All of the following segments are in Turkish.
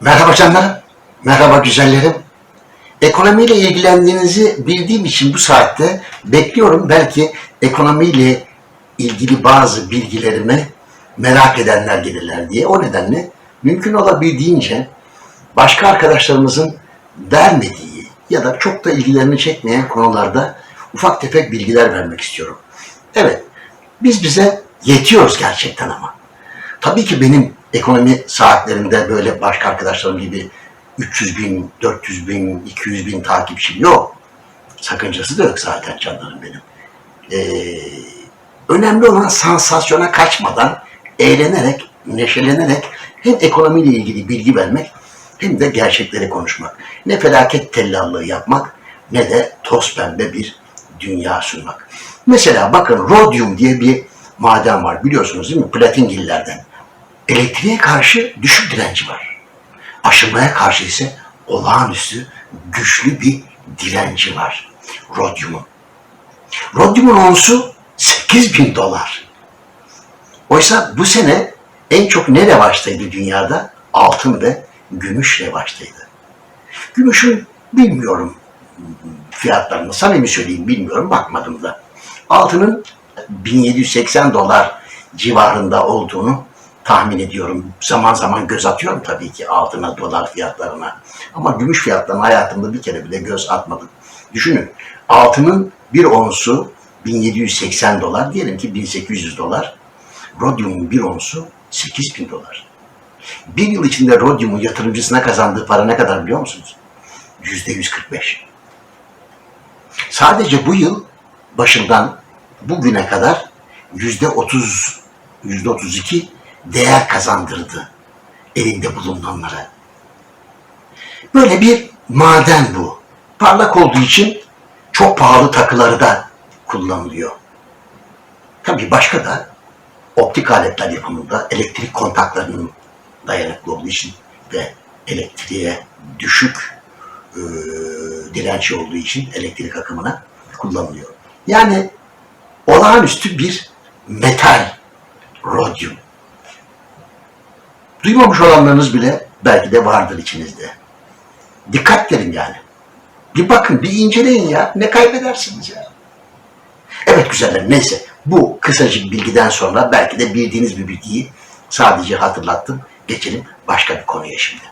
Merhaba canlarım, merhaba güzellerim. Ekonomiyle ilgilendiğinizi bildiğim için bu saatte bekliyorum. Belki ekonomiyle ilgili bazı bilgilerimi merak edenler gelirler diye. O nedenle mümkün olabildiğince başka arkadaşlarımızın vermediği ya da çok da ilgilerini çekmeyen konularda ufak tefek bilgiler vermek istiyorum. Evet, biz bize yetiyoruz gerçekten ama. Tabii ki benim ekonomi saatlerinde böyle başka arkadaşlarım gibi 300 bin, 400 bin, 200 bin takipçim yok. Sakıncası da yok zaten canlarım benim. Ee, önemli olan sansasyona kaçmadan eğlenerek, neşelenerek hem ekonomiyle ilgili bilgi vermek hem de gerçekleri konuşmak. Ne felaket tellallığı yapmak ne de toz pembe bir dünya sunmak. Mesela bakın rodyum diye bir maden var biliyorsunuz değil mi? Platingillerden. Elektriğe karşı düşük direnci var. Aşınmaya karşı ise olağanüstü güçlü bir direnci var. Rodyumun. Rodyumun onsu 8 bin dolar. Oysa bu sene en çok ne revaçtaydı dünyada? Altın ve gümüş revaçtaydı. Gümüşün bilmiyorum fiyatlarını samimi söyleyeyim bilmiyorum bakmadım da. Altının 1780 dolar civarında olduğunu tahmin ediyorum. Zaman zaman göz atıyorum tabii ki altına, dolar fiyatlarına. Ama gümüş fiyatlarına hayatımda bir kere bile göz atmadım. Düşünün altının bir onsu 1780 dolar, diyelim ki 1800 dolar. Rodyumun bir onsu 8000 dolar. Bir yıl içinde Rodyumun yatırımcısına kazandığı para ne kadar biliyor musunuz? Yüzde 145. Sadece bu yıl başından bugüne kadar yüzde 30, yüzde 32 değer kazandırdı elinde bulunanlara. Böyle bir maden bu. Parlak olduğu için çok pahalı takıları da kullanılıyor. Tabii başka da optik aletler yapımında elektrik kontaklarının dayanıklı olduğu için ve elektriğe düşük e, dirençli olduğu için elektrik akımına kullanılıyor. Yani olağanüstü bir metal rodyum. Duymamış olanlarınız bile belki de vardır içinizde. Dikkat verin yani. Bir bakın, bir inceleyin ya. Ne kaybedersiniz ya? Evet güzeller, neyse. Bu kısacık bilgiden sonra belki de bildiğiniz bir bilgiyi sadece hatırlattım. Geçelim başka bir konuya şimdi.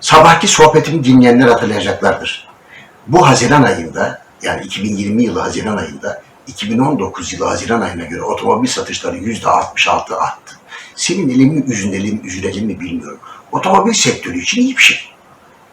Sabahki sohbetimi dinleyenler hatırlayacaklardır. Bu Haziran ayında, yani 2020 yılı Haziran ayında, 2019 yılı Haziran ayına göre otomobil satışları %66 arttı. Senin elimin üzünelim, üzülelim mi bilmiyorum. Otomobil sektörü için iyi bir şey.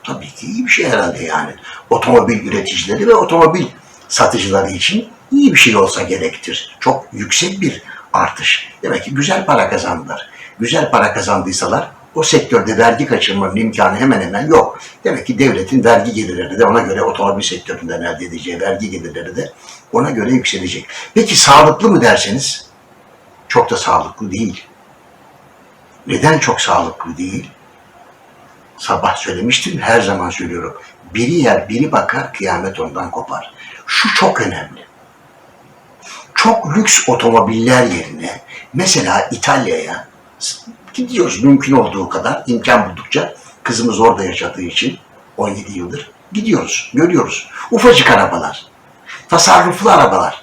Tabii ki iyi bir şey herhalde yani. Otomobil üreticileri ve otomobil satıcıları için iyi bir şey olsa gerektir. Çok yüksek bir artış. Demek ki güzel para kazandılar. Güzel para kazandıysalar o sektörde vergi kaçırmanın imkanı hemen hemen yok. Demek ki devletin vergi gelirleri de ona göre otomobil sektöründen elde edeceği vergi gelirleri de ona göre yükselecek. Peki sağlıklı mı derseniz çok da sağlıklı değil. Neden çok sağlıklı değil? Sabah söylemiştim, her zaman söylüyorum. Biri yer, biri bakar, kıyamet ondan kopar. Şu çok önemli. Çok lüks otomobiller yerine, mesela İtalya'ya gidiyoruz mümkün olduğu kadar, imkan buldukça. Kızımız orada yaşadığı için 17 yıldır gidiyoruz, görüyoruz. Ufacık arabalar, tasarruflu arabalar.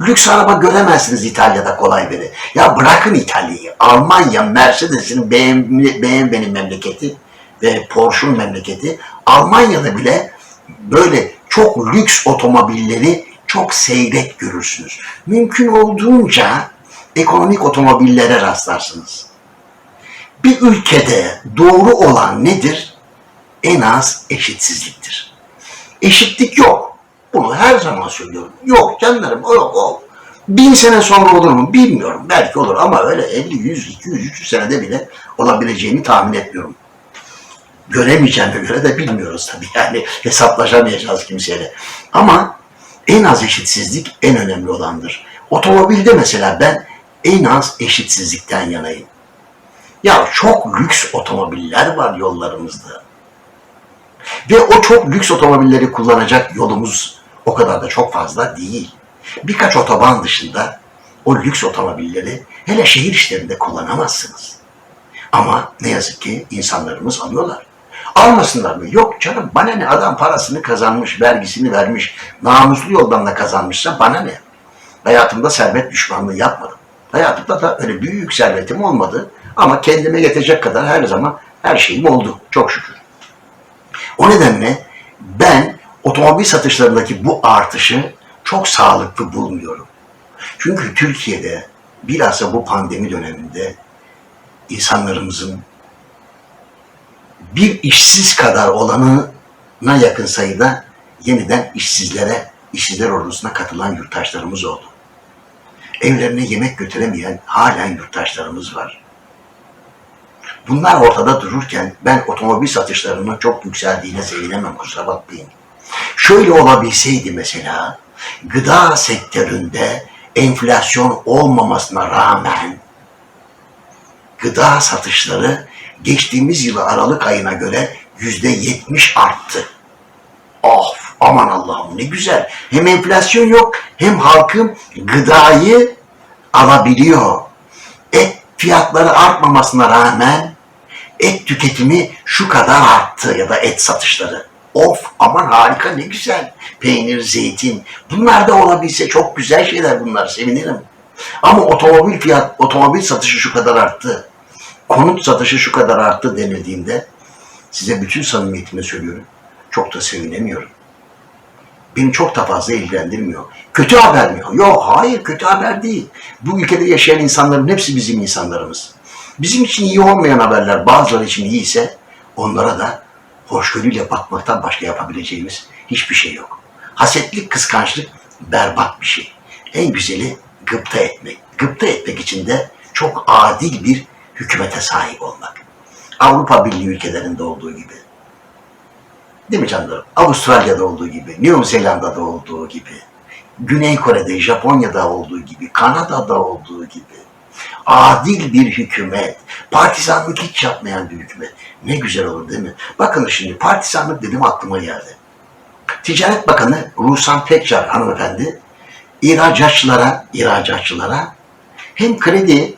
Lüks araba göremezsiniz İtalya'da kolay biri. Ya bırakın İtalya'yı. Almanya, Mercedes'in, BMW, BMW'nin memleketi ve Porsche'un memleketi. Almanya'da bile böyle çok lüks otomobilleri çok seyrek görürsünüz. Mümkün olduğunca ekonomik otomobillere rastlarsınız. Bir ülkede doğru olan nedir? En az eşitsizliktir. Eşitlik yok. Bunu her zaman söylüyorum. Yok canlarım, yok, o. Bin sene sonra olur mu bilmiyorum. Belki olur ama öyle 50, 100, 200, 300 senede bile olabileceğini tahmin etmiyorum. Göremeyeceğime göre de bilmiyoruz tabii. Yani hesaplaşamayacağız kimseyle. Ama en az eşitsizlik en önemli olandır. Otomobilde mesela ben en az eşitsizlikten yanayım. Ya çok lüks otomobiller var yollarımızda. Ve o çok lüks otomobilleri kullanacak yolumuz o kadar da çok fazla değil. Birkaç otoban dışında o lüks otomobilleri hele şehir işlerinde kullanamazsınız. Ama ne yazık ki insanlarımız alıyorlar. Almasınlar mı? Yok canım bana ne adam parasını kazanmış, vergisini vermiş, namuslu yoldan da kazanmışsa bana ne? Hayatımda servet düşmanlığı yapmadım. Hayatımda da öyle büyük servetim olmadı. Ama kendime yetecek kadar her zaman her şeyim oldu. Çok şükür. O nedenle otomobil satışlarındaki bu artışı çok sağlıklı bulmuyorum. Çünkü Türkiye'de bilhassa bu pandemi döneminde insanlarımızın bir işsiz kadar olanına yakın sayıda yeniden işsizlere, işsizler ordusuna katılan yurttaşlarımız oldu. Evlerine yemek götüremeyen halen yurttaşlarımız var. Bunlar ortada dururken ben otomobil satışlarının çok yükseldiğine sevinemem kusura bakmayın. Şöyle olabilseydi mesela gıda sektöründe enflasyon olmamasına rağmen gıda satışları geçtiğimiz yılı Aralık ayına göre yüzde yetmiş arttı. Of aman Allah'ım ne güzel. Hem enflasyon yok hem halkım gıdayı alabiliyor. Et fiyatları artmamasına rağmen et tüketimi şu kadar arttı ya da et satışları. Of aman harika ne güzel. Peynir, zeytin bunlar da olabilse çok güzel şeyler bunlar sevinirim. Ama otomobil fiyat, otomobil satışı şu kadar arttı. Konut satışı şu kadar arttı denildiğinde size bütün samimiyetimle söylüyorum. Çok da sevinemiyorum. Beni çok da fazla ilgilendirmiyor. Kötü haber mi? Yok hayır kötü haber değil. Bu ülkede yaşayan insanların hepsi bizim insanlarımız. Bizim için iyi olmayan haberler bazıları için iyi ise onlara da hoşgörüyle bakmaktan başka yapabileceğimiz hiçbir şey yok. Hasetlik, kıskançlık berbat bir şey. En güzeli gıpta etmek. Gıpta etmek için de çok adil bir hükümete sahip olmak. Avrupa Birliği ülkelerinde olduğu gibi. Değil mi canlarım? Avustralya'da olduğu gibi, New Zealanda'da olduğu gibi, Güney Kore'de, Japonya'da olduğu gibi, Kanada'da olduğu gibi. Adil bir hükümet, partizanlık hiç yapmayan bir hükümet. Ne güzel olur değil mi? Bakın şimdi partizanlık dedim aklıma geldi. Ticaret Bakanı Ruhsan Pekcar hanımefendi ihracatçılara, ihracatçılara hem kredi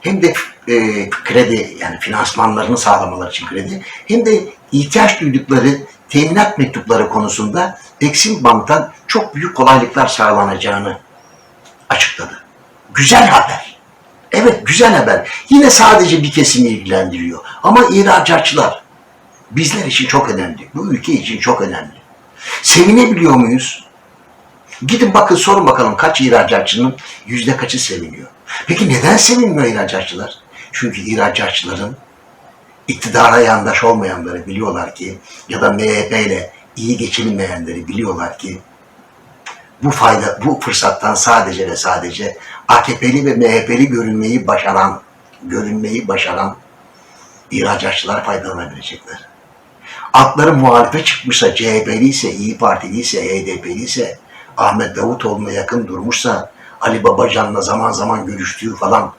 hem de e, kredi yani finansmanlarını sağlamaları için kredi hem de ihtiyaç duydukları teminat mektupları konusunda Exim Bank'tan çok büyük kolaylıklar sağlanacağını açıkladı. Güzel haber. Evet güzel haber. Yine sadece bir kesimi ilgilendiriyor. Ama ihracatçılar bizler için çok önemli. Bu ülke için çok önemli. Sevinebiliyor muyuz? Gidin bakın sorun bakalım kaç ihracatçının yüzde kaçı seviniyor. Peki neden sevinmiyor ihracatçılar? Çünkü ihracatçıların iktidara yandaş olmayanları biliyorlar ki ya da MHP ile iyi geçinmeyenleri biliyorlar ki bu fayda, bu fırsattan sadece ve sadece AKP'li ve MHP'li görünmeyi başaran, görünmeyi başaran ihracatçılar faydalanabilecekler. Altları muhalife çıkmışsa, CHP'li ise, İyi Partili ise, HDP'li ise, Ahmet Davutoğlu'na yakın durmuşsa, Ali Babacan'la zaman zaman görüştüğü falan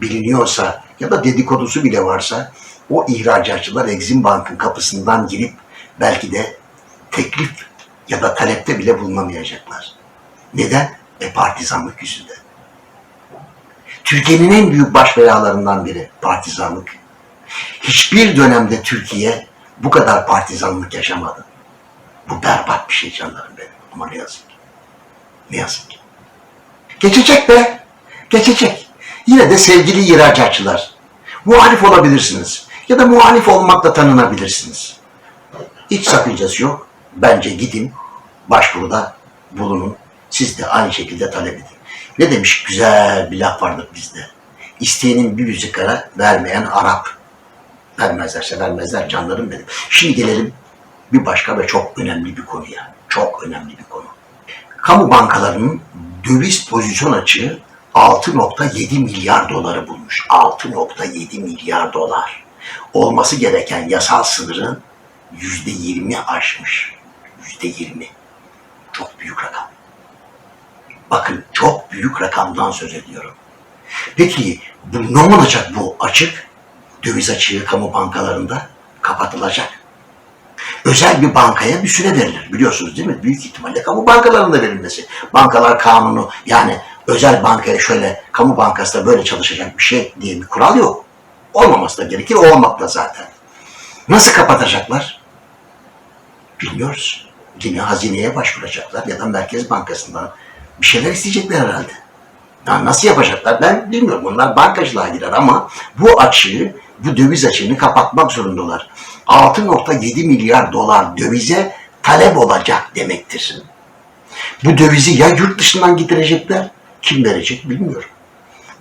biliniyorsa ya da dedikodusu bile varsa o ihracatçılar Exim Bank'ın kapısından girip belki de teklif ya da talepte bile bulunamayacaklar. Neden? E partizanlık yüzünden. Türkiye'nin en büyük baş belalarından biri partizanlık. Hiçbir dönemde Türkiye bu kadar partizanlık yaşamadı. Bu berbat bir şey canlarım benim. Ama ne yazık ki. Ne yazık ki. Geçecek be. Geçecek. Yine de sevgili ihracatçılar. Muhalif olabilirsiniz. Ya da muhalif olmakla tanınabilirsiniz. Hiç sakıncası yok. Bence gidin, başvuruda bulunun. Siz de aynı şekilde talep edin. Ne demiş güzel bir laf vardır bizde. İsteyenin bir yüzük kara, vermeyen Arap. Vermezlerse vermezler canlarım benim. Şimdi gelelim bir başka ve çok önemli bir konuya. Çok önemli bir konu. Kamu bankalarının döviz pozisyon açığı 6.7 milyar doları bulmuş. 6.7 milyar dolar. Olması gereken yasal sınırın %20 aşmış. %20. Çok büyük rakam. Çok büyük rakamdan söz ediyorum. Peki bu ne olacak bu açık? Döviz açığı kamu bankalarında kapatılacak. Özel bir bankaya bir süre verilir biliyorsunuz değil mi? Büyük ihtimalle kamu bankalarında verilmesi. Bankalar kanunu yani özel bankaya şöyle kamu bankasında böyle çalışacak bir şey diye bir kural yok. Olmaması da gerekir, o olmak da zaten. Nasıl kapatacaklar? Bilmiyoruz. Yine hazineye başvuracaklar ya da Merkez Bankası'ndan bir şeyler isteyecekler herhalde. Ya nasıl yapacaklar ben bilmiyorum. Bunlar bankacılığa girer ama bu açığı, bu döviz açığını kapatmak zorundalar. 6.7 milyar dolar dövize talep olacak demektir. Bu dövizi ya yurt dışından getirecekler, kim verecek bilmiyorum.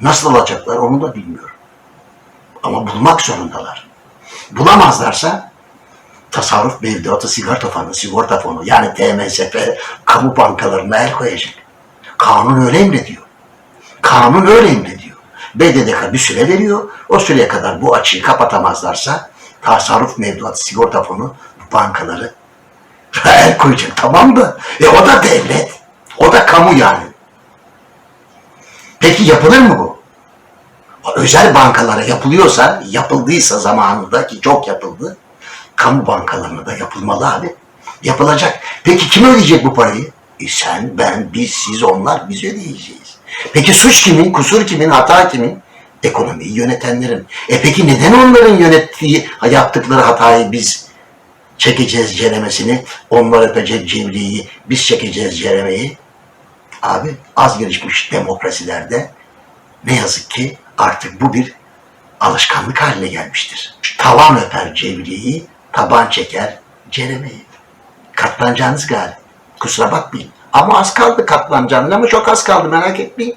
Nasıl alacaklar onu da bilmiyorum. Ama bulmak zorundalar. Bulamazlarsa tasarruf mevduatı sigorta fonu, sigorta fonu yani TMSF kamu bankalarına el koyacak. Kanun öyle emrediyor. Kanun öyle emrediyor. BDDK bir süre veriyor. O süreye kadar bu açığı kapatamazlarsa tasarruf mevduatı sigorta fonu bankaları el koyacak tamam mı? E o da devlet. O da kamu yani. Peki yapılır mı bu? Özel bankalara yapılıyorsa, yapıldıysa zamanında ki çok yapıldı, kamu bankalarına da yapılmalı abi. Yapılacak. Peki kim ödeyecek bu parayı? E sen, ben, biz, siz, onlar biz ödeyeceğiz. Peki suç kimin, kusur kimin, hata kimin? Ekonomiyi yönetenlerin. E peki neden onların yönettiği, yaptıkları hatayı biz çekeceğiz ceremesini, onlar öpecek cevriyi, biz çekeceğiz ceremeyi? Abi az gelişmiş demokrasilerde ne yazık ki artık bu bir alışkanlık haline gelmiştir. Tavan öper cevriyi, taban çeker ceremeyi. Katlanacağınız galiba. Kusura bakmayın. Ama az kaldı katlanacağınız ama çok az kaldı merak etmeyin.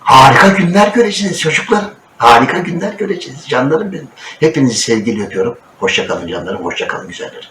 Harika günler göreceğiz çocuklarım. Harika günler göreceğiz canlarım benim. Hepinizi sevgiyle öpüyorum. Hoşça kalın canlarım, hoşça kalın güzellerim.